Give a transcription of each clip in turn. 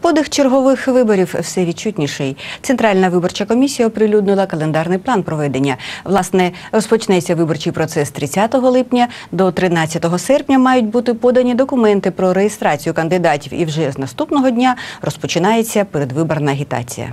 Подих чергових виборів все відчутніший. Центральна виборча комісія оприлюднила календарний план проведення. Власне, розпочнеться виборчий процес 30 липня. До 13 серпня мають бути подані документи про реєстрацію кандидатів. І вже з наступного дня розпочинається передвиборна агітація.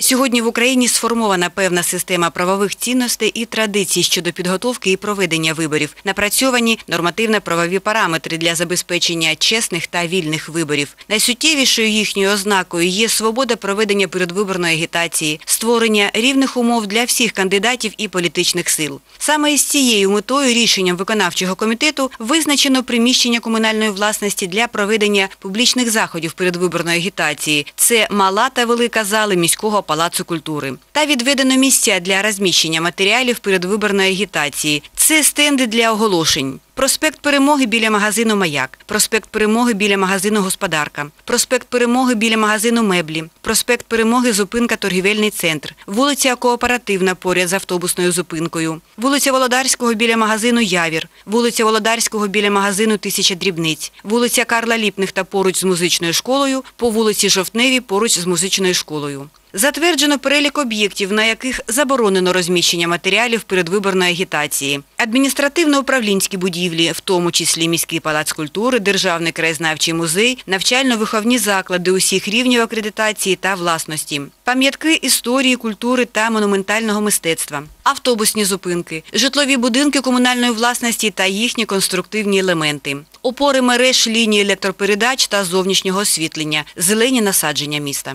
Сьогодні в Україні сформована певна система правових цінностей і традицій щодо підготовки і проведення виборів. Напрацьовані нормативно-правові параметри для забезпечення чесних та вільних виборів. Найсуттєвішою їхньою ознакою є свобода проведення передвиборної агітації, створення рівних умов для всіх кандидатів і політичних сил. Саме із цією метою рішенням виконавчого комітету визначено приміщення комунальної власності для проведення публічних заходів передвиборної агітації. Це мала та велика зали міського палацу культури. Та відведено місця для розміщення матеріалів передвиборної агітації. Це стенди для оголошень. Проспект Перемоги біля магазину Маяк, проспект Перемоги біля магазину Господарка, проспект Перемоги біля магазину Меблі, проспект Перемоги зупинка Торгівельний центр, вулиця Кооперативна поряд з автобусною зупинкою, вулиця Володарського біля магазину Явір, вулиця Володарського біля магазину Тисяча дрібниць, вулиця Карла Ліпних та поруч з музичною школою, по вулиці Жовтневі поруч з музичною школою. Затверджено перелік об'єктів, на яких заборонено розміщення матеріалів передвиборної агітації. Адміністративно-управлінські будівлі, в тому числі міський палац культури, державний краєзнавчий музей, навчально-виховні заклади усіх рівнів акредитації та власності, пам'ятки історії, культури та монументального мистецтва, автобусні зупинки, житлові будинки комунальної власності та їхні конструктивні елементи, опори мереж, лінії електропередач та зовнішнього освітлення, зелені насадження міста.